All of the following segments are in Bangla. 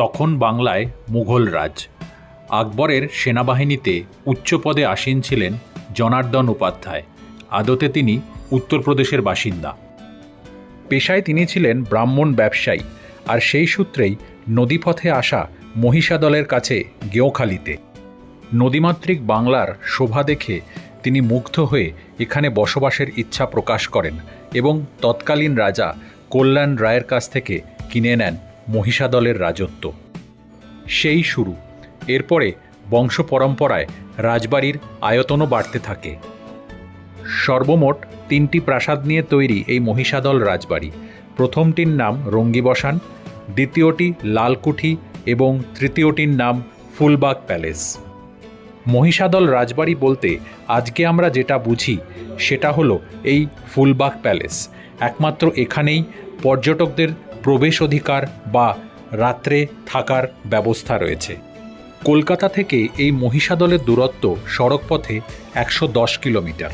তখন বাংলায় মুঘল রাজ। আকবরের সেনাবাহিনীতে উচ্চ পদে আসীন ছিলেন জনার্দন উপাধ্যায়। আদতে তিনি উত্তরপ্রদেশের বাসিন্দা। পেশায় তিনি ছিলেন ব্রাহ্মণ ব্যবসায়ী আর সেই সূত্রেই নদীপথে আসা মহিষাদলের কাছে গেঁওখালিতে। নদীমাতৃক বাংলার শোভা দেখে তিনি মুগ্ধ হয়ে এখানে বসবাসের ইচ্ছা প্রকাশ করেন এবং তৎকালীন রাজা কল্যাণ রায়ের কাছ থেকে কিনে নেন মহিষাদলের রাজত্ব। সেই শুরু। এরপরে বংশ পরম্পরায় রাজবাড়ির আয়তনও বাড়তে থাকে। সর্বমোট তিনটি প্রাসাদ নিয়ে তৈরি এই মহিষাদল রাজবাড়ি। প্রথমটির নাম রঙ্গিবসান, দ্বিতীয়টি লালকুঠি এবং তৃতীয়টির নাম ফুলবাগ প্যালেস। মহিষাদল রাজবাড়ি বলতে আজকে আমরা যেটা বুঝি, সেটা হলো এই ফুলবাগ প্যালেস। একমাত্র এখানেই পর্যটকদের প্রবেশ অধিকার বা রাত্রে থাকার ব্যবস্থা রয়েছে। কলকাতা থেকে এই মহিষাদলের দূরত্ব সড়কপথে একশো দশ কিলোমিটার।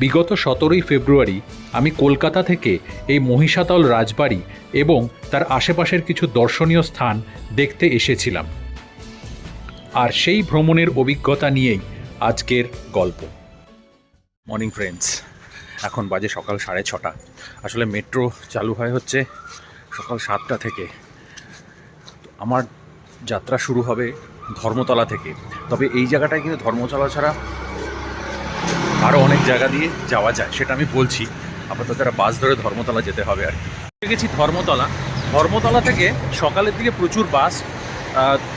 বিগত সতেরোই ফেব্রুয়ারি আমি কলকাতা থেকে এই মহিষাদল রাজবাড়ি এবং তার আশেপাশের কিছু দর্শনীয় স্থান দেখতে এসেছিলাম। আর সেই ভ্রমণের অভিজ্ঞতা নিয়েই আজকের গল্প। মর্নিং ফ্রেন্ডস এখন বাজে সকাল সাড়ে ছটা। আসলে মেট্রো চালু হয় হচ্ছে সকাল সাতটা থেকে। আমার যাত্রা শুরু হবে ধর্মতলা থেকে। তবে এই জায়গাটায় কিন্তু ধর্মতলা ছাড়া আরও অনেক জায়গা দিয়ে যাওয়া যায়, সেটা আমি বলছি। আপাতত একটা বাস ধরে ধর্মতলা যেতে হবে আর কি। গেছি ধর্মতলা। ধর্মতলা থেকে সকালের দিকে প্রচুর বাস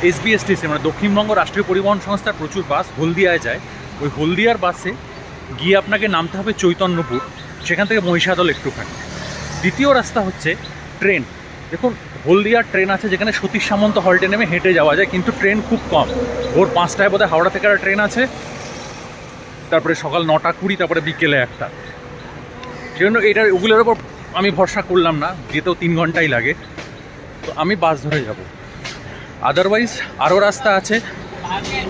এসবিএসটিসি মানে দক্ষিণবঙ্গ রাষ্ট্রীয় পরিবহন সংস্থার প্রচুর বাস হলদিয়ায় যায়। ওই হলদিয়ার বাসে গিয়ে আপনাকে নামতে হবে চৈতন্যপুর, সেখান থেকে মহিষাদল একটুখানি। দ্বিতীয় রাস্তা হচ্ছে ট্রেন। দেখুন, হলদিয়ার ট্রেন আছে যেখানে সতীশ সামন্ত হল্টে নেমে হেঁটে যাওয়া যায়, কিন্তু ট্রেন খুব কম। ভোর পাঁচটায় বোধহয় হাওড়া থেকে একটা ট্রেন আছে। তারপরে সকাল নটা কুড়ি, তারপরে বিকেলে একটা। সেজন্য এটার ওগুলোর ওপর আমি ভরসা করলাম না, যেতেও তিন ঘন্টাই লাগে। তো আমি বাস ধরে যাব। আদারওয়াইজ আরও রাস্তা আছে।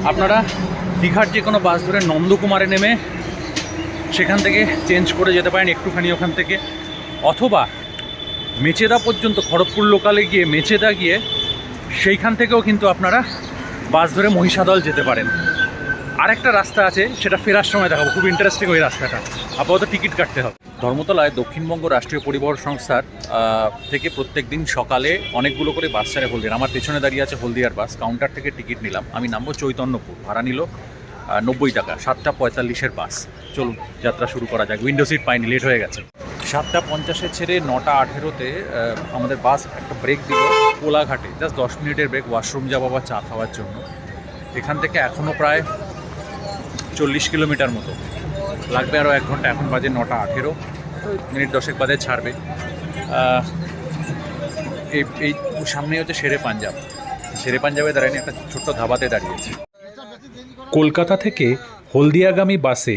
আপনারা দীঘার যে কোনো বাস ধরে নন্দকুমারে নেমে সেখান থেকে চেঞ্জ করে যেতে পারেন, একটুখানি ওখান থেকে। অথবা মেচেদা পর্যন্ত, খড়গপুর লোকালে গিয়ে মেচেদা গিয়ে সেইখান থেকেও কিন্তু আপনারা বাস ধরে মহিষাদল যেতে পারেন। আরেকটা রাস্তা আছে, সেটা ফেরার সময় দেখাবো। খুব ইন্টারেস্টিং ওই রাস্তাটা। আপাতত টিকিট কাটতে হবে। ধর্মতলায় দক্ষিণবঙ্গ রাষ্ট্রীয় পরিবহন সংস্থার থেকে প্রত্যেক দিন সকালে অনেকগুলো করে বাস ছাড়ে হলদিয়ার আমার পেছনে দাঁড়িয়ে আছে হলদিয়ার বাস। কাউন্টার থেকে টিকিট নিলাম। আমি নামবো চৈতন্যপুর। ভাড়া নিল নব্বই টাকা। সাতটা পঁয়তাল্লিশের বাস। চলুন, যাত্রা শুরু করা যাক। উইন্ডো সিট পাইনি লেট হয়ে গেছে। সাতটা পঞ্চাশে ছেড়ে নটা আঠেরোতে আমাদের বাস একটা ব্রেক দিল কোলাঘাটে। জাস্ট দশ মিনিটের ব্রেক ওয়াশরুম যাওয়া বা চা খাওয়ার জন্য। এখান থেকে এখনও প্রায় চল্লিশ কিলোমিটার মতো। লাগবে আরও এক ঘণ্টা, এখন বাজে নটা আঠেরো। মিনিট দশেক বাদে ছাড়বে। এই এই সামনে হচ্ছে শেরে পাঞ্জাব। শেরে পাঞ্জাবে দাঁড়ায়নি, একটা ছোট্ট ধাবাতে দাঁড়িয়েছি। কলকাতা থেকে হলদিয়াগামী বাসে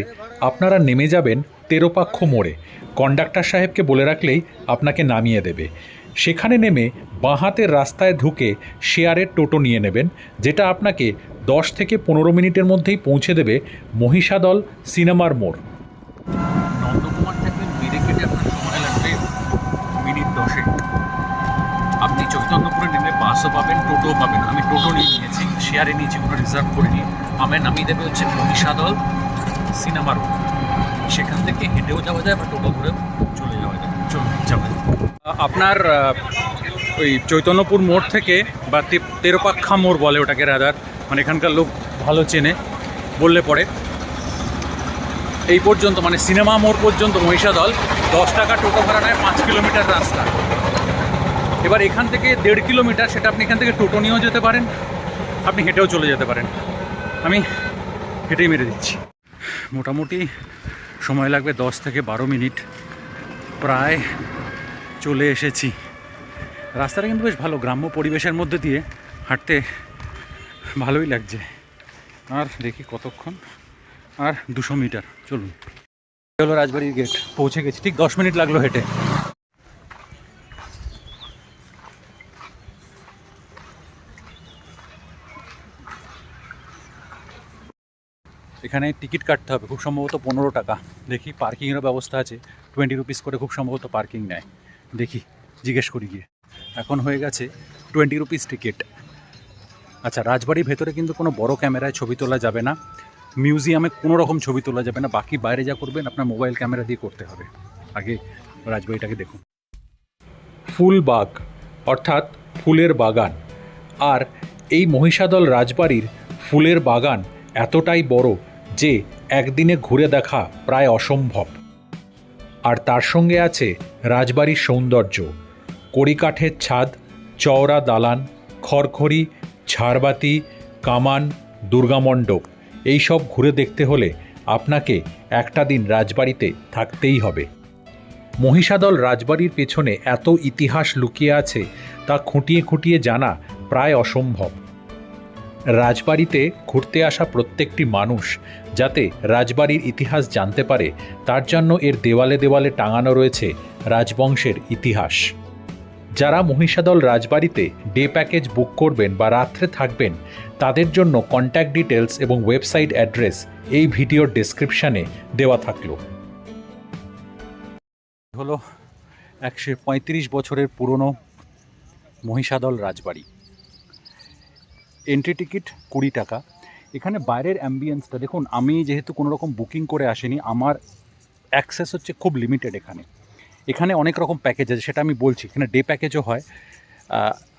আপনারা নেমে যাবেন তেরোপাক্ষ মোড়ে। কন্ডাক্টর সাহেবকে বলে রাখলেই আপনাকে নামিয়ে দেবে। সেখানে নেমে বাঁহাতের রাস্তায় ঢুকে শেয়ারের টোটো নিয়ে নেবেন, যেটা আপনাকে দশ থেকে পনেরো মিনিটের মধ্যেই পৌঁছে দেবে মহিষাদল সিনেমার মোড়। নন্দকুমার থেকে মেরে কেটে আপনার সময় লাগবে মিনিট দশেক। আপনি চৈতন্যপুরে নেমে বাসও পাবেন, টোটোও পাবেন। আমি টোটো নিয়ে নিয়েছি, শেয়ারে নিয়েছি, কোনো রিজার্ভ করিনি। আমার নামিয়ে দেবে হচ্ছে মহিষাদল সিনেমার রোড সেখান থেকে হেঁটেও যাওয়া যায় বা টোটো করে চলে যাওয়া যায়। যাওয়া যায়। আপনার ওই চৈতন্যপুর মোড় থেকে বা তেরোপাক্ষা মোড় বলে ওটাকে রাদার মানে এখানকার লোক ভালো চেনে, বললে পরে। এই পর্যন্ত মানে সিনেমা মোড় পর্যন্ত মহিষাদল, দশ টাকা টোটো ভাড়া নেয়, পাঁচ কিলোমিটার রাস্তা। এবার এখান থেকে দেড় কিলোমিটার, সেটা আপনি এখান থেকে টোটো নিয়েও যেতে পারেন, আপনি হেঁটেও চলে যেতে পারেন। আমি হেঁটেই মেরে দিচ্ছি। মোটামুটি সময় লাগবে দশ থেকে বারো মিনিট। প্রায় চলে এসেছি। রাস্তাটা কিন্তু বেশ ভালো, গ্রাম্য পরিবেশের মধ্যে দিয়ে হাঁটতে ভালোই লাগছে। আর দেখি কতক্ষণ। আর দুশো মিটার, চলুন। চলো রাজবাড়ির গেট পৌঁছে গেছি। ঠিক দশ মিনিট লাগল হেঁটে। এখানে টিকিট কাটতে হবে, খুব সম্ভবত পনেরো টাকা। দেখি পার্কিংয়েরও ব্যবস্থা আছে টোয়েন্টি রুপিস করে খুব সম্ভবত পার্কিং নেয়। দেখি, জিজ্ঞেস করি গিয়ে। এখন হয়ে গেছে টোয়েন্টি রুপিস টিকিট আচ্ছা রাজবাড়ির ভেতরে কিন্তু কোনো বড় ক্যামেরায় ছবি তোলা যাবে না। মিউজিয়ামে কোনো রকম ছবি তোলা যাবে না। বাকি বাইরে যা করবেন, আপনার মোবাইল ক্যামেরা দিয়ে করতে হবে। আগে রাজবাড়িটাকে দেখুন। ফুলবাগ অর্থাৎ ফুলের বাগান। আর এই মহিষাদল রাজবাড়ির ফুলের বাগান এতটাই বড় যে একদিনে ঘুরে দেখা প্রায় অসম্ভব। আর তার সঙ্গে আছে রাজবাড়ির সৌন্দর্য। কড়িকাঠের ছাদ, চওড়া দালান, খড়খড়ি, ঝাড়বাতি, কামান, দুর্গামণ্ডপ, এইসব ঘুরে দেখতে হলে আপনাকে একটা দিন রাজবাড়িতে থাকতেই হবে। মহিষাদল রাজবাড়ির পেছনে এত ইতিহাস লুকিয়ে আছে তা খুঁটিয়ে খুঁটিয়ে জানা প্রায় অসম্ভব। রাজবাড়িতে ঘুরতে আসা প্রত্যেকটি মানুষ যাতে রাজবাড়ির ইতিহাস জানতে পারে, তার জন্য এর দেওয়ালে দেওয়ালে টাঙানো রয়েছে রাজবংশের ইতিহাস। যারা মহিষাদল রাজবাড়িতে ডে প্যাকেজ বুক করবেন বা রাত্রে থাকবেন, তাদের জন্য কন্ট্যাক্ট ডিটেলস এবং ওয়েবসাইট অ্যাড্রেস এই ভিডিওর ডেসক্রিপশানে দেওয়া থাকল। হলো একশো পঁয়ত্রিশ বছরের পুরনো মহিষাদল রাজবাড়ি। এন্ট্রি টিকিট কুড়ি টাকা। এখানে বাইরের অ্যাম্বিয়েন্সটা দেখুন, আমি যেহেতু কোনো রকম বুকিং করে আসিনি, আমার অ্যাক্সেস হচ্ছে খুব লিমিটেড এখানে। এখানে অনেক রকম প্যাকেজ আছে, সেটা আমি বলছি। এখানে ডে প্যাকেজও হয়।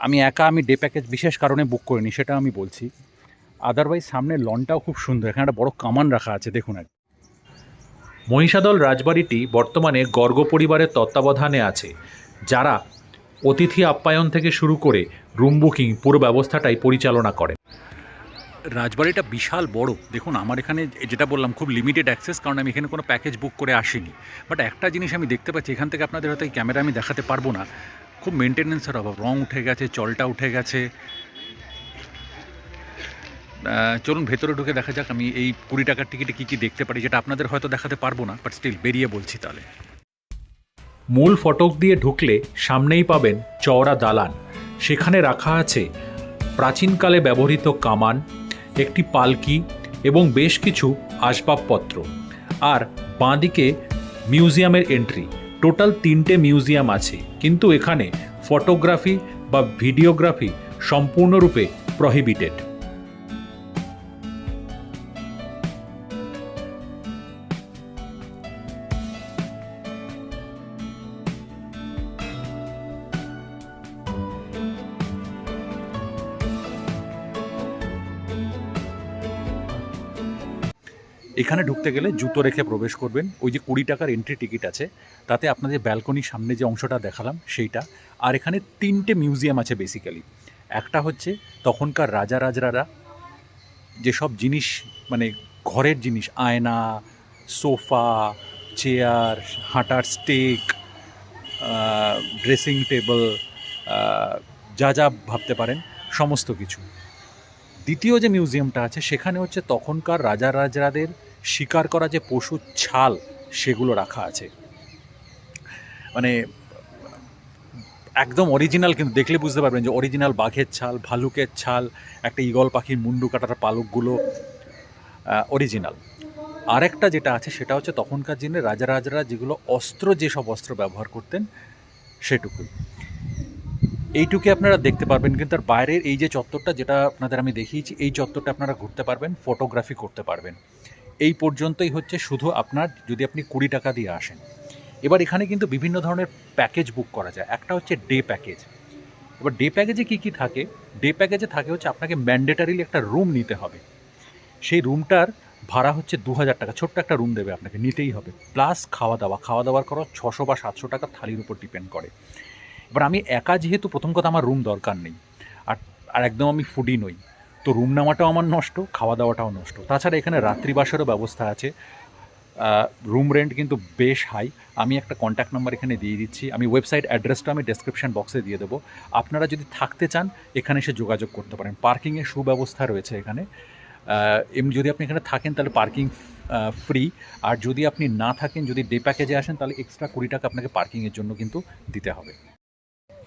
আমি একা আমি ডে প্যাকেজ বিশেষ কারণে বুক করিনি, সেটা আমি বলছি। আদারওয়াইজ সামনে লনটাও খুব সুন্দর। এখানে একটা বড় কামান রাখা আছে, দেখুন এক মহিষাদল রাজবাড়িটি বর্তমানে গর্গ পরিবারের তত্ত্বাবধানে আছে, যারা অতিথি আপ্যায়ন থেকে শুরু করে রুম বুকিং পুরো ব্যবস্থাটাই পরিচালনা করেন। রাজবাড়িটা বিশাল বড়। দেখুন আমার এখানে যেটা বললাম খুব লিমিটেড অ্যাক্সেস কারণ আমি এখানে কোনো প্যাকেজ বুক করে আসিনি। বাট একটা জিনিস আমি দেখতে পাচ্ছি এখান থেকে আপনাদের হয়তো এই ক্যামেরা আমি দেখাতে পারব না। খুব মেনটেনেন্সের অভাব। রং উঠে গেছে চলটা উঠে গেছে। চলুন ভেতরে ঢুকে দেখা যাক আমি এই কুড়ি টাকার টিকিটে কী কী দেখতে পারি যেটা আপনাদের হয়তো দেখাতে পারব না বাট স্টিল বেরিয়ে বলছি তাহলে। মূল ফটক দিয়ে ঢুকলে সামনেই পাবেন চওড়া দালান। সেখানে রাখা আছে প্রাচীনকালে ব্যবহৃত কামান, একটি পালকি এবং বেশ কিছু আসবাবপত্র। আর বাঁদিকে মিউজিয়ামের এন্ট্রি। টোটাল তিনটে মিউজিয়াম আছে। কিন্তু এখানে ফটোগ্রাফি বা ভিডিওগ্রাফি সম্পূর্ণরূপে প্রহিবিটেড। এখানে ঢুকতে গেলে জুতো রেখে প্রবেশ করবেন। ওই যে কুড়ি টাকার এন্ট্রি টিকিট আছে, তাতে আপনাদের ব্যালকনির সামনে যে অংশটা দেখালাম, সেইটা। আর এখানে তিনটে মিউজিয়াম আছে বেসিক্যালি একটা হচ্ছে তখনকার রাজা রাজরারা, যেসব জিনিস মানে ঘরের জিনিস, আয়না, সোফা চেয়ার হাঁটার স্টেক ড্রেসিং টেবল যা যা ভাবতে পারেন, সমস্ত কিছু। দ্বিতীয় যে মিউজিয়ামটা আছে, সেখানে হচ্ছে তখনকার রাজা রাজরাদের শিকার করা যে পশুর ছাল, সেগুলো রাখা আছে। মানে একদম অরিজিনাল কিন্তু, দেখলে বুঝতে পারবেন যে অরিজিনাল বাঘের ছাল, ভালুকের ছাল, একটা ঈগল পাখির মুন্ডু কাটার পালকগুলো অরিজিনাল আরেকটা যেটা আছে, সেটা হচ্ছে তখনকার দিনে রাজা রাজারা যেগুলো অস্ত্র, যেসব অস্ত্র ব্যবহার করতেন, সেটুকুই। এইটুকু আপনারা দেখতে পারবেন, কিন্তু তার বাইরের এই যে চত্বরটা, যেটা আপনাদের আমি দেখিয়েছি, এই চত্বরটা আপনারা ঘুরতে পারবেন ফটোগ্রাফি করতে পারবেন। এই পর্যন্তই হচ্ছে শুধু আপনার যদি আপনি কুড়ি টাকা দিয়ে আসেন। এবার এখানে কিন্তু বিভিন্ন ধরনের প্যাকেজ বুক করা যায়। একটা হচ্ছে ডে প্যাকেজ এবার ডে প্যাকেজে কী কী থাকে? ডে প্যাকেজে থাকে হচ্ছে আপনাকে ম্যান্ডেটারিলি একটা রুম নিতে হবে। সেই রুমটার ভাড়া হচ্ছে দু হাজার টাকা। ছোট্ট একটা রুম দেবে আপনাকে, নিতেই হবে। প্লাস খাওয়া দাওয়া খাওয়া দাওয়ার খরচ ছশো বা সাতশো টাকা থালির উপর ডিপেন্ড করে। এবার আমি একা যেহেতু প্রথম কথা আমার রুম দরকার নেই। আর আর একদম আমি ফুডি নই। তো রুম নেওয়াটাও আমার নষ্ট খাওয়া দাওয়াটাও নষ্ট। তাছাড়া এখানে রাত্রিবাসেরও ব্যবস্থা আছে। রুম রেন্ট কিন্তু বেশ হাই আমি একটা কন্ট্যাক্ট নাম্বার এখানে দিয়ে দিচ্ছি। আমি ওয়েবসাইট অ্যাড্রেসটা আমি ডেসক্রিপশন বক্সে দিয়ে দেবো। আপনারা যদি থাকতে চান, এখানে এসে যোগাযোগ করতে পারেন। পার্কিংয়ের সুব্যবস্থা রয়েছে এখানে। এমনি যদি আপনি এখানে থাকেন, তাহলে পার্কিং ফ্রি আর যদি আপনি না থাকেন, যদি ডে প্যাকেজে আসেন, তাহলে এক্সট্রা কুড়ি টাকা আপনাকে পার্কিংয়ের জন্য কিন্তু দিতে হবে।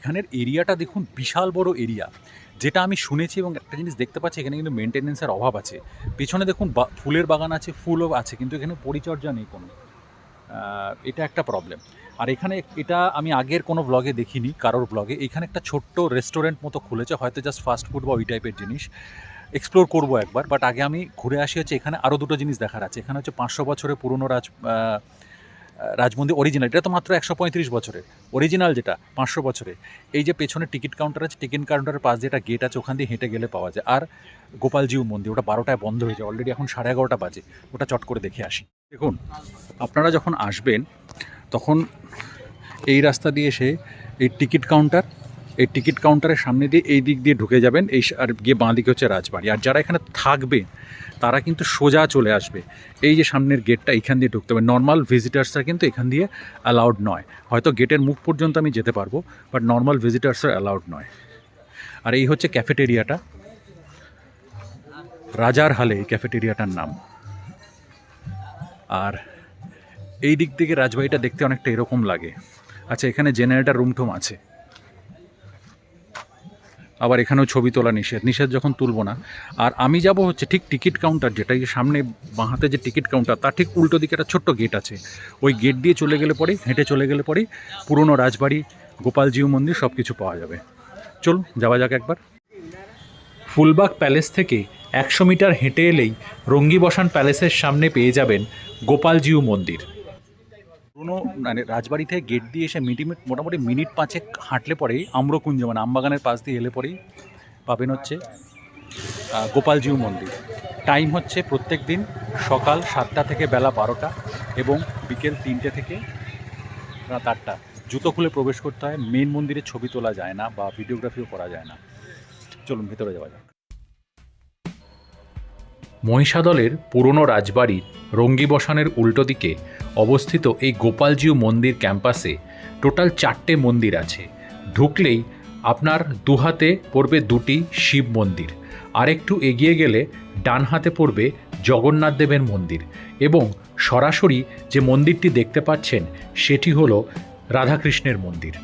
এখানের এরিয়াটা দেখুন বিশাল বড় এরিয়া। যেটা আমি শুনেছি এবং একটা জিনিস দেখতে পাচ্ছি, এখানে কিন্তু মেনটেনেন্সের অভাব আছে। পেছনে দেখুন ফুলের বাগান আছে, ফুলও আছে, কিন্তু এখানে পরিচর্যা নেই কোনো। এটা একটা প্রবলেম আর এখানে এটা আমি আগের কোনো ব্লগে দেখিনি, কারোর ব্লগে এখানে একটা ছোট্ট রেস্টুরেন্ট মতো খুলেছে, হয়তো জাস্ট ফাস্ট ফুড বা ওই টাইপের জিনিস। এক্সপ্লোর করব একবার বাট আগে আমি ঘুরে আসি হচ্ছে, এখানে আরও দুটো জিনিস দেখার আছে। এখানে হচ্ছে পাঁচশো বছরের পুরনো রাজ রাজমন্দির অরিজিনাল এটা তো মাত্র একশো পঁয়ত্রিশ বছরের। অরিজিনাল যেটা, পাঁচশো বছরে এই যে পেছনে টিকিট কাউন্টার আছে, টিকিট কাউন্টারের পাশ দিয়ে একটা গেট আছে, ওখান দিয়ে হেঁটে গেলে পাওয়া যায়। আর গোপালজিউ মন্দির, ওটা বারোটায় বন্ধ হয়ে যায় অলরেডি এখন সাড়ে এগারোটা বাজে। ওটা চট করে দেখে আসি। দেখুন, আপনারা যখন আসবেন, তখন এই রাস্তা দিয়ে এসে এই টিকিট কাউন্টার এই টিকিট কাউন্টারের সামনে দিয়ে এই দিক দিয়ে ঢুকে যাবেন, এই আর গিয়ে বাঁ দিকে হচ্ছে রাজবাড়ি। আর যারা এখানে থাকবে, তারা কিন্তু সোজা চলে আসবে। এই যে সামনের গেটটা এখান দিয়ে ঢুকতে হবে। নর্মাল ভিজিটার্সরা কিন্তু এখান দিয়ে অ্যালাউড নয়। হয়তো গেটের মুখ পর্যন্ত আমি যেতে পারব বাট নর্মাল ভিজিটার্সরা অ্যালাউড নয়। আর এই হচ্ছে ক্যাফেটেরিয়াটা রাজার হালে এই ক্যাফেটেরিয়াটার নাম। আর এই দিক থেকে রাজবাড়িটা দেখতে অনেকটা এরকম লাগে। আচ্ছা এখানে জেনারেটার রুমটুম আছে। আবার এখানেও ছবি তোলা নিষেধ। নিষেধ যখন তুলবো না। আর আমি যাব হচ্ছে ঠিক টিকিট কাউন্টার যেটা এই সামনে বাঁহাতে যে টিকিট কাউন্টার, তার ঠিক উল্টো দিকে একটা ছোট্ট গেট আছে। ওই গেট দিয়ে চলে গেলে পরে হেঁটে চলে গেলে পরেই পুরনো রাজবাড়ি, গোপালজিউ মন্দির সব কিছু পাওয়া যাবে। চলুন, যাওয়া যাক একবার। ফুলবাগ প্যালেস থেকে একশো মিটার হেঁটে এলেই রঙ্গিবসান প্যালেসের সামনে পেয়ে যাবেন গোপালজিউ মন্দির। পুরোনো মানে রাজবাড়ি থেকে গেট দিয়ে এসে মিটি মোটামুটি মিনিট পাঁচেক হাঁটলে পরেই আম্রকুঞ্জ মানে আমবাগানের পাশ দিয়ে এলে পরেই পাবেন হচ্ছে গোপালজিউ মন্দির। টাইম হচ্ছে প্রত্যেক দিন সকাল সাতটা থেকে বেলা বারোটা এবং বিকেল তিনটে থেকে রাত আটটা। জুতো খুলে প্রবেশ করতে হয় মেন মন্দিরে ছবি তোলা যায় না বা ভিডিওগ্রাফিও করা যায় না। চলুন ভেতরে যাওয়া যাক। মহিষাদলের পুরনো রাজবাড়ির রঙ্গিবসানের উল্টো দিকে অবস্থিত এই গোপালজিউ মন্দির ক্যাম্পাসে টোটাল চারটে মন্দির আছে। ঢুকলেই আপনার দুহাতে পড়বে দুটি শিব মন্দির। আর একটু এগিয়ে গেলে ডান হাতে পড়বে জগন্নাথ দেবের মন্দির এবং সরাসরি যে মন্দিরটি দেখতে পাচ্ছেন সেটি হল রাধাকৃষ্ণের মন্দির।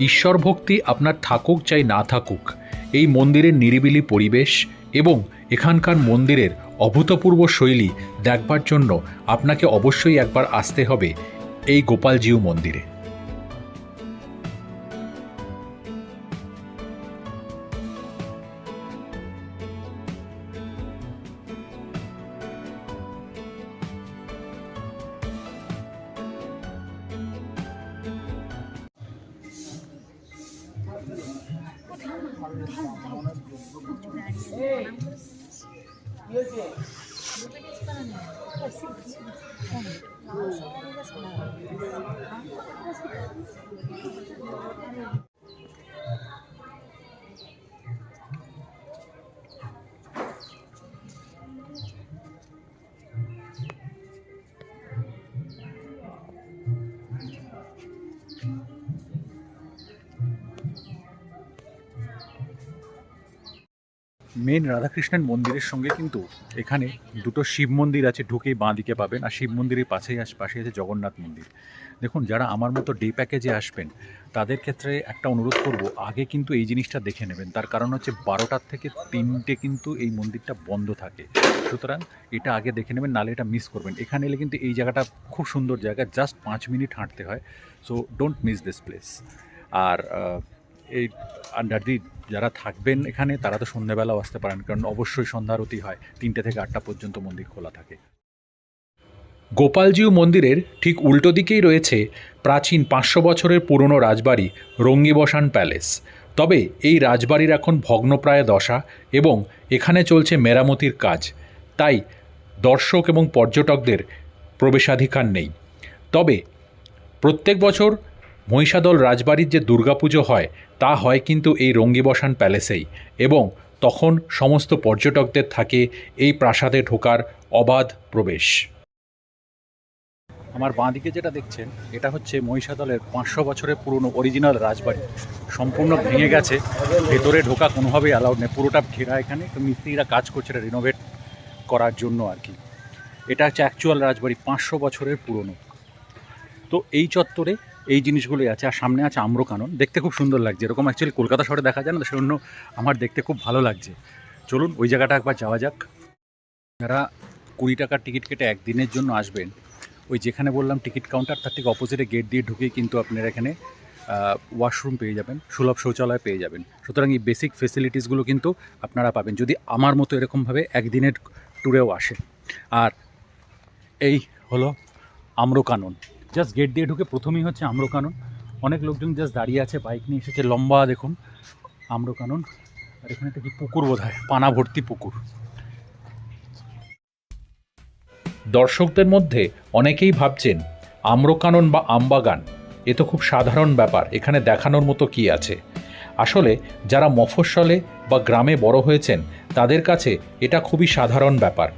ঈশ্বর ভক্তি আপনার থাকুক চাই না থাকুক, এই মন্দিরের নিরিবিলি পরিবেশ এবং এখানকার মন্দিরের অভূতপূর্ব শৈলী দেখবার জন্য আপনাকে অবশ্যই একবার আসতে হবে এই গোপালজিউ মন্দিরে। 몇 개? 500개 시간 하네. মেন রাধাকৃষ্ণের মন্দিরের সঙ্গে কিন্তু এখানে দুটো শিব মন্দির আছে ঢুকেই বাঁ দিকে পাবেন। আর শিব মন্দিরের পাশেই পাশে আছে জগন্নাথ মন্দির। দেখুন, যারা আমার মতো ডে প্যাকেজে আসবেন, তাদের ক্ষেত্রে একটা অনুরোধ করব, আগে কিন্তু এই জিনিসটা দেখে নেবেন। তার কারণ হচ্ছে বারোটার থেকে তিনটে কিন্তু এই মন্দিরটা বন্ধ থাকে। সুতরাং এটা আগে দেখে নেবেন, নালে এটা মিস করবেন। এখানে এলে কিন্তু এই জায়গাটা খুব সুন্দর জায়গা জাস্ট পাঁচ মিনিট হাঁটতে হয়। So don't miss this place আর এই আন্ডার দি যারা থাকবেন এখানে, তারা তো সন্ধ্যাবেলাও আসতে পারেন, কারণ অবশ্যই সন্ধ্যারতি হয়। তিনটে থেকে আটটা পর্যন্ত মন্দির খোলা থাকে। গোপালজিউ মন্দিরের ঠিক উল্টো দিকেই রয়েছে প্রাচীন পাঁচশো বছরের পুরনো রাজবাড়ি রঙ্গিবসান প্যালেস। তবে এই রাজবাড়ির এখন ভগ্নপ্রায় দশা এবং এখানে চলছে মেরামতির কাজ। তাই দর্শক এবং পর্যটকদের প্রবেশাধিকার নেই। তবে প্রত্যেক বছর মহিষাদল রাজবাড়ির যে দুর্গাপুজো হয়, তা হয় কিন্তু এই রঙ্গিবসান প্যালেসেই এবং তখন সমস্ত পর্যটকদের থাকে এই প্রাসাদে ঢোকার অবাধ প্রবেশ। আমার বাঁ দিকে যেটা দেখছেন, এটা হচ্ছে মহিষাদলের পাঁচশো বছরের পুরনো অরিজিনাল রাজবাড়ি। সম্পূর্ণ ভেঙে গেছে, ভেতরে ঢোকা কোনোভাবেই অ্যালাউড নেই। পুরোটা ঘেরা এখানে মিস্ত্রিরা কাজ করছে এটা রিনোভেট করার জন্য আর কি। এটা হচ্ছে অ্যাকচুয়াল রাজবাড়ি, পাঁচশো বছরের পুরনো। তো এই চত্বরে এই জিনিসগুলোই আছে। আর সামনে আছে আম্রকানন। দেখতে খুব সুন্দর লাগছে। এরকম অ্যাকচুয়ালি কলকাতা শহরে দেখা যায় না সেজন্য আমার দেখতে খুব ভালো লাগছে। চলুন, ওই জায়গাটা একবার যাওয়া যাক। যারা কুড়ি টাকার টিকিট কেটে একদিনের জন্য আসবেন। ওই যেখানে বললাম টিকিট কাউন্টার, তার থেকে অপোজিটে গেট দিয়ে ঢুকেই কিন্তু আপনারা এখানে ওয়াশরুম পেয়ে যাবেন, সুলভ শৌচালয় পেয়ে যাবেন। সুতরাং এই বেসিক ফেসিলিটিসগুলো কিন্তু আপনারা পাবেন। যদি আমার মতো এরকমভাবে একদিনের ট্যুরেও আসে। আর এই হলো আম্রকানন। জাস্ট গেট দিয়ে ঢুকে প্রথমেই হচ্ছে আম্রকানন। অনেক লোকজন জাস্ট দাঁড়িয়ে আছে বাইক নিয়ে এসেছে, লম্বা দেখুন, আম্রকানন। আর এখানে একটা কি পুকুর বোধ পানা ভর্তি পুকুর। দর্শকদের মধ্যে অনেকেই ভাবছেন, আম্রকানন বা আমবাগান, এ তো খুব সাধারণ ব্যাপার, এখানে দেখানোর মতো কি আছে? আসলে যারা মফস্বলে বা গ্রামে বড় হয়েছেন, তাদের কাছে এটা খুবই সাধারণ ব্যাপার।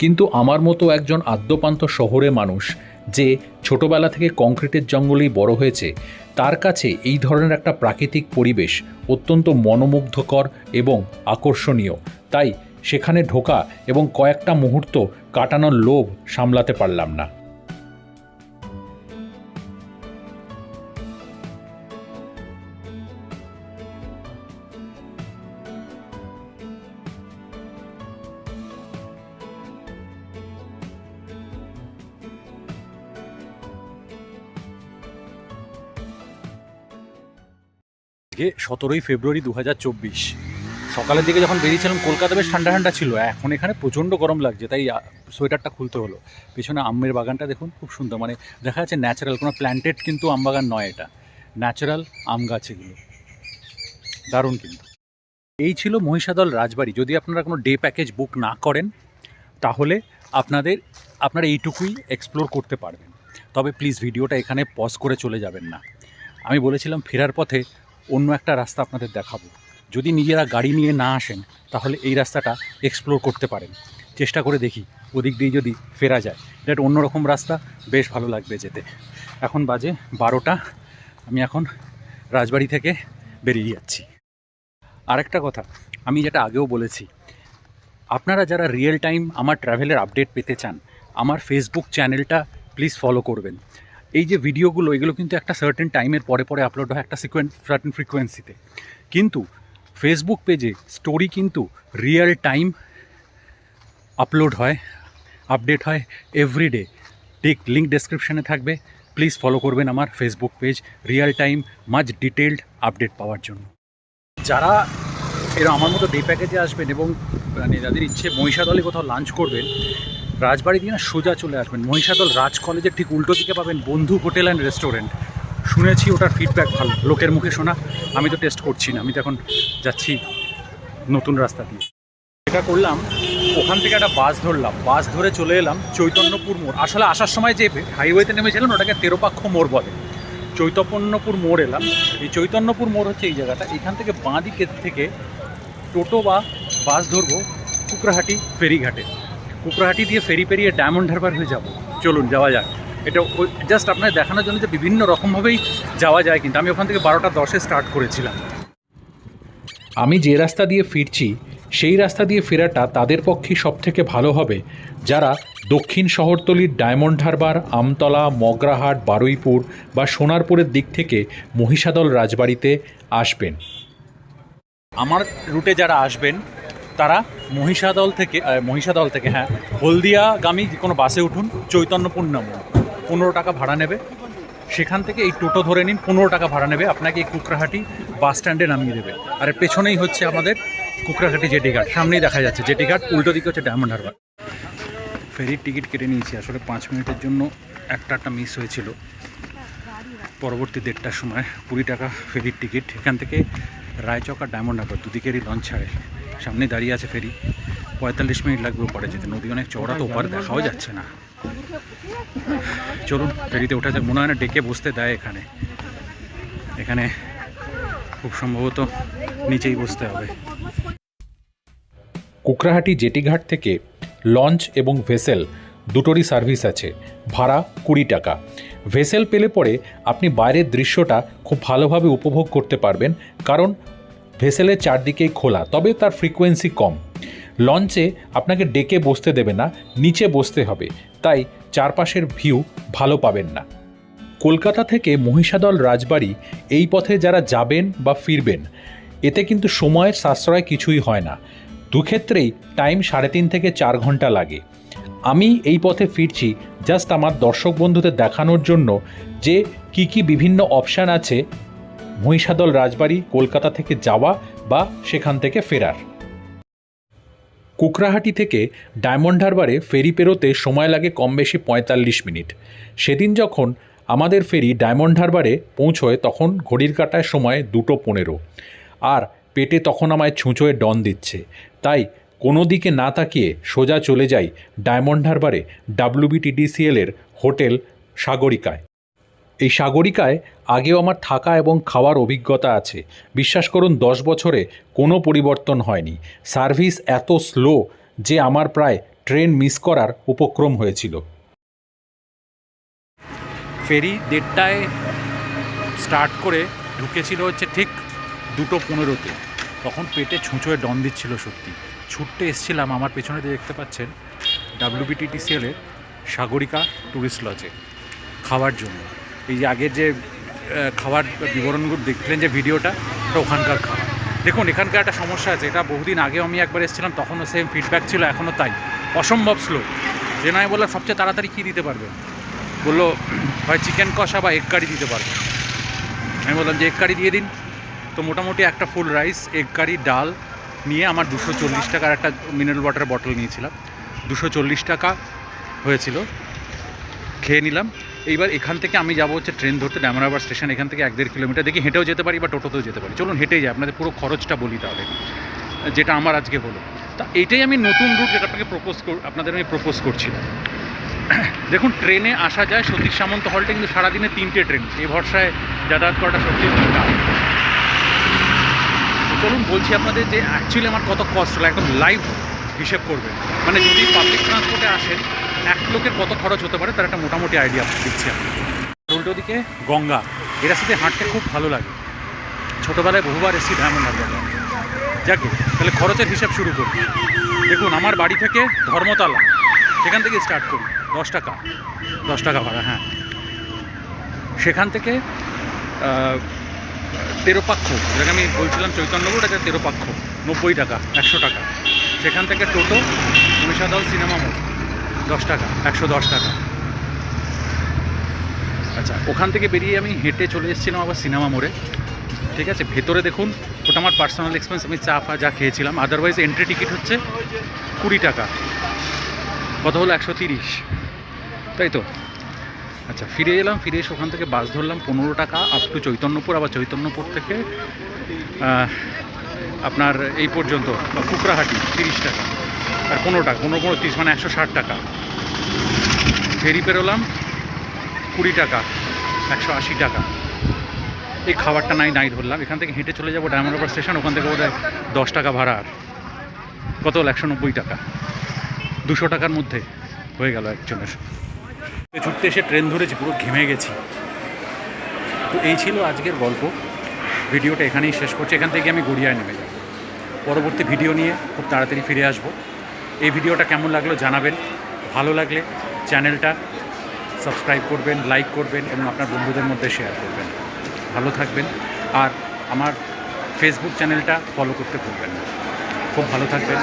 কিন্তু আমার মতো একজন আদ্যপান্ত শহরে মানুষ যে ছোটবেলা থেকে কংক্রিটের জঙ্গলেই বড় হয়েছে, তার কাছে এই ধরনের একটা প্রাকৃতিক পরিবেশ অত্যন্ত মনোমুগ্ধকর এবং আকর্ষণীয়। তাই সেখানে ঢোকা এবং কয়েকটা মুহূর্ত কাটানোর লোভ সামলাতে পারলাম না। আজকে সতেরোই ফেব্রুয়ারি দু হাজার চব্বিশ। সকালের দিকে যখন বেরিয়েছিলাম, কলকাতা বেশ ঠান্ডা ঠান্ডা ছিল। এখন এখানে প্রচণ্ড গরম লাগছে, তাই সোয়েটারটা খুলতে হলো। পেছনে আমের বাগানটা দেখুন, খুব সুন্দর। মানে দেখা যাচ্ছে ন্যাচারাল, কোনো প্ল্যান্টেড কিন্তু আম বাগান নয় এটা। ন্যাচারাল আম গাছ এগুলো দারুণ কিন্তু। এই ছিল মহিষাদল রাজবাড়ি। যদি আপনারা কোনো ডে প্যাকেজ বুক না করেন, তাহলে আপনাদের, আপনারা এইটুকুই এক্সপ্লোর করতে পারবেন। তবে প্লিজ ভিডিওটা এখানে পজ করে চলে যাবেন না। আমি বলেছিলাম, ফেরার পথে অন্য একটা রাস্তা আপনাদের দেখাবো। যদি নিজেরা গাড়ি নিয়ে না আসেন, তাহলে এই রাস্তাটা এক্সপ্লোর করতে পারেন। চেষ্টা করে দেখি, ওদিক দিয়ে যদি ফেরা যায়। এটা অন্যরকম রাস্তা, বেশ ভালো লাগবে যেতে। এখন বাজে বারোটা, আমি এখন রাজবাড়ি থেকে বেরিয়ে যাচ্ছি। আরেকটা কথা, আমি যেটা আগেও বলেছি, আপনারা যারা রিয়েল টাইম আমার ট্রাভেলের আপডেট পেতে চান, আমার ফেসবুক চ্যানেলটা প্লিজ ফলো করবেন। এই যে ভিডিওগুলো, এগুলো কিন্তু একটা সার্টেন টাইমের পরে পরে আপলোড হয়, একটা সিকোয়েন্স সার্টেন ফ্রিকোয়েন্সিতে কিন্তু ফেসবুক পেজে স্টোরি কিন্তু রিয়েল টাইম আপলোড হয় আপডেট হয় এভরিডে ঠিক লিঙ্ক ডেসক্রিপশানে থাকবে। প্লিজ ফলো করবেন আমার Facebook page real time much detailed update পাওয়ার জন্য। যারা এরা আমার মতো ডে প্যাকেজে আসবেন এবং মানে যাদের ইচ্ছে মহিষাদলে কোথাও লাঞ্চ করবেন রাজবাড়ি দিয়ে না সোজা চলে আসবেন। মহিষাদল রাজ কলেজের ঠিক উল্টো দিকে পাবেন বন্ধু হোটেল অ্যান্ড রেস্টুরেন্ট। শুনেছি ওটার ফিডব্যাক ভালো। লোকের মুখে শোনা, আমি তো টেস্ট করছি না। আমি তো এখন যাচ্ছি নতুন রাস্তা দিয়ে। এটা করলাম, ওখান থেকে একটা বাস ধরলাম। বাস ধরে চলে এলাম চৈতন্যপুর মোড়। আসলে আসার সময় যে হাইওয়েতে নেমেছিলাম, ওটাকে তেরোপাক্ষ মোড় বলে। চৈতন্যপুর মোড় এলাম। এই চৈতন্যপুর মোড় হচ্ছে এই জায়গাটা। এখান থেকে বাঁ দিকের থেকে টোটো বা বাস ধরবো কুকরাহাটি ফেরিঘাটে। কুকরাহাটি দিয়ে ফেরি পেরিয়ে ডায়মন্ড হারবার হয়ে যাব। চলুন, যাওয়া যাক। এটা জাস্ট আপনার দেখানোর জন্য যে বিভিন্ন রকমভাবেই যাওয়া যায়, কিন্তু আমি ওখান থেকে বারোটা দশে স্টার্ট করেছিলাম। আমি যে রাস্তা দিয়ে ফিরছি, সেই রাস্তা দিয়ে ফেরাটা তাদের পক্ষে সবথেকে ভালো হবে, যারা দক্ষিণ শহরতলির ডায়মন্ড হারবার, আমতলা, মগরাহাট, বারুইপুর বা সোনারপুরের দিক থেকে মহিষাদল রাজবাড়িতে আসবেন। আমার রুটে যারা আসবেন তারা মহিষাদল থেকে মহিষাদল থেকে হ্যাঁ হলদিয়াগামী যে কোনো বাসে উঠুন চৈতন্যপুর নামুন পনেরো টাকা ভাড়া নেবে। সেখান থেকে এই টোটো ধরে নিন, পনেরো টাকা ভাড়া নেবে। আপনাকে এই কুকরাহাটি বাস স্ট্যান্ডে নামিয়ে দেবে। আর পেছনেই হচ্ছে আমাদের কুকরাহাটি জেটি ঘাট। সামনেই দেখা যাচ্ছে জেটি ঘাট, উল্টো দিকে হচ্ছে ডায়মন্ড হারবার। ফেরির টিকিট কেটে নিয়েছি। আসলে পাঁচ মিনিটের জন্য একটা একটা মিস হয়েছিল। পরবর্তী দেড়টার সময় কুড়ি টাকা ফেরির টিকিট। এখান থেকে রায়চক আর ডায়মন্ড হারবার দুদিকেরই লঞ্চ ছাড়ে। সামনে দাঁড়িয়ে আছে ফেরি। পঁয়তাল্লিশ মিনিট লাগবে ওপারে যেতে। নদী অনেক চওড়া তো, ওপারে দেখাও যাচ্ছে না। চলুন, ফেরিতে ওঠা যায় মনে হয় না ডেকে বসতে দেয় এখানে। এখানে খুব সম্ভবত নিচেই বসতে হবে। কুকরাহাটি জেটিঘাট থেকে লঞ্চ এবং ভেসেল দুটোরই সার্ভিস আছে। ভাড়া কুড়ি টাকা। ভেসেল পেলে পরে আপনি বাইরের দৃশ্যটা খুব ভালোভাবে উপভোগ করতে পারবেন, কারণ ভেসেলের চারদিকেই খোলা, তবে তার ফ্রিকোয়েন্সি কম। লঞ্চে আপনাকে ডেকে বসতে দেবে না, নিচে বসতে হবে, তাই চারপাশের ভিউ ভালো পাবেন না। কলকাতা থেকে মহিষাদল রাজবাড়ি এই পথে যারা যাবেন বা ফিরবেন, এতে কিন্তু সময়ের সাশ্রয় কিছুই হয় না। দুক্ষেত্রেই টাইম সাড়ে তিন থেকে চার ঘণ্টা লাগে। আমি এই পথে ফিরছি জাস্ট আমার দর্শক বন্ধুদের দেখানোর জন্য যে কি কি বিভিন্ন অপশান আছে মহিষাদল রাজবাড়ি, কলকাতা থেকে যাওয়া বা সেখান থেকে ফেরার। কুকরাহাটি থেকে ডায়মন্ড হারবারে ফেরি পেরোতে সময় লাগে কম বেশি পঁয়তাল্লিশ মিনিট। সেদিন যখন আমাদের ফেরি ডায়মন্ড হারবারে পৌঁছয় তখন ঘড়ির কাটায় সময় দুটো পনেরো। আর পেটে তখন আমায় ছুঁচোয় ডন দিচ্ছে। তাই কোনো দিকে না তাকিয়ে সোজা চলে যাই ডায়মন্ড হারবারে ডাব্লিউবিটিডিসিএল এর হোটেল সাগরিকায়। এই সাগরিকায় আগেও আমার থাকা এবং খাওয়ার অভিজ্ঞতা আছে। বিশ্বাস করুন, দশ বছরে কোনো পরিবর্তন হয়নি। সার্ভিস এত স্লো যে আমার প্রায় ট্রেন মিস করার উপক্রম হয়েছিল। ফেরি দেড়টায় স্টার্ট করে ঢুকেছিল হচ্ছে ঠিক দুটো পনেরোতে। তখন পেটে ছুঁচোয় ডন দিচ্ছিল সত্যি। ছুটতে এসছিলাম আমার পেছনে দেখতে পাচ্ছেন ডাব্লিউবিটিটিসিএলের সাগরিকা ট্যুরিস্ট লজে খাওয়ার জন্য। এই যে আগের যে খাবার বিবরণগুলো দেখলেন যে ভিডিওটা ওটা ওখানকার খাবার। দেখুন, এখানকার একটা সমস্যা আছে, এটা বহুদিন আগেও আমি একবার এসেছিলাম, তখনও সেম ফিডব্যাক ছিল, এখনও তাই। অসম্ভব স্লো যে নয় বললাম, সবচেয়ে তাড়াতাড়ি কী দিতে পারবে? বলল হয় চিকেন কষা বা এগ কারি দিতে পারবে। আমি বললাম, যে এগ কারি দিয়ে দিন। তো মোটামুটি একটা ফুল রাইস এগ কারি ডাল নিয়ে আমার দুশো চল্লিশ টাকার একটা মিনারেল ওয়াটার বটল নিয়েছিলাম। দুশো চল্লিশ টাকা হয়েছিল। খেয়ে নিলাম। এইবার এখান থেকে আমি যাব হচ্ছে ট্রেন ধরতে ড্যামরাবার স্টেশন এখান থেকে এক দেড় কিলোমিটার। দেখি হেঁটেও যেতে পারি বা টোটোতেও যেতে পারি। চলুন হেঁটেই যাই, আপনাদের পুরো খরচটা বলি তাহলে, যেটা আমার আজকে হলো। তা এইটাই আমি নতুন রুট যেটা আপনাকে প্রপোজ আপনাদের আমি প্রপোজ করছিলাম। দেখুন ট্রেনে আসা যায়, সতীশ সামন্ত হলটে কিন্তু সারাদিনে তিনটে ট্রেন এই ভরসায় যাতায়াত করাটা সত্যি চলুন বলছি আপনাদের যে অ্যাকচুয়ালি আমার কত কষ্ট হলো, একদম লাইভ হিসেব করবেন। মানে যদি পাবলিক ট্রান্সপোর্টে আসেন, এক লোকের কত খরচ হতে পারে, তার একটা মোটামুটি আইডিয়া দিচ্ছি আমি। উল্টো দিকে গঙ্গা এর সাথে হাঁটতে খুব ভালো লাগে। ছোটোবেলায় বহুবার এসেছি ডায়মন্ড হারবার যাকে তাহলে খরচের হিসাব শুরু করি। দেখুন, আমার বাড়ি থেকে ধর্মতলা, সেখান থেকে স্টার্ট করি, দশ টাকা দশ টাকা ভাড়া হ্যাঁ। সেখান থেকে তেরোপাক্ষ, যেটাকে আমি বলছিলাম চৈতন্যপুর এটা তেরোপাক্ষ, নব্বই টাকা, একশো টাকা। সেখান থেকে টোটো মহিষাদল সিনেমা মোড়, দশ টাকা, একশো দশ টাকা। আচ্ছা ওখান থেকে বেরিয়ে আমি হেঁটে চলে এসেছিলাম আবার সিনেমা মোড়ে। ঠিক আছে, ভেতরে দেখুন, ওটা আমার পার্সোনাল এক্সপেন্স আমি চা ফা যা খেয়েছিলাম। আদারওয়াইজ এন্ট্রি টিকিট হচ্ছে কুড়ি টাকা। কত হলো? একশো তিরিশ। তাই তো? আচ্ছা ফিরে এলাম, ফিরে এসে ওখান থেকে বাস ধরলাম, পনেরো টাকা আপ টু চৈতন্যপুর, আবার চৈতন্যপুর থেকে আপনার এই পর্যন্ত কুকরাহাটি তিরিশ টাকা, আর পনেরো টাকা, পনেরো পনেরো, তিরিশ মানে একশো ষাট টাকা। ফেরি পেরোলাম, কুড়ি টাকা, একশো আশি টাকা। এই খাবারটা নাই নাই ধরলাম। এখান থেকে হেঁটে চলে যাব ডায়মন্ড হারবার স্টেশন, ওখান থেকে বোধহয় দশ টাকা ভাড়া আর। কত হলো? একশো নব্বই টাকা। দুশো টাকার মধ্যে হয়ে গেল একজনের। ছুটতে এসে ট্রেন ধরেছি, পুরো ঘেমে গেছি। তো এই ছিল আজকের গল্প। ভিডিওটা এখানেই শেষ করছি। এখান থেকে আমি গড়িয়ায় নেমে যাব। পরবর্তী ভিডিও নিয়ে খুব তাড়াতাড়ি ফিরে আসব। এই ভিডিওটা কেমন লাগল জানাবেন। ভালো লাগলে চ্যানেলটা সাবস্ক্রাইব করবেন, লাইক করবেন এবং আপনার বন্ধুদের মধ্যে শেয়ার করবেন। ভালো থাকবেন। আর আমার ফেসবুক চ্যানেলটা ফলো করতে ভুলবেন না। খুব ভালো থাকবেন.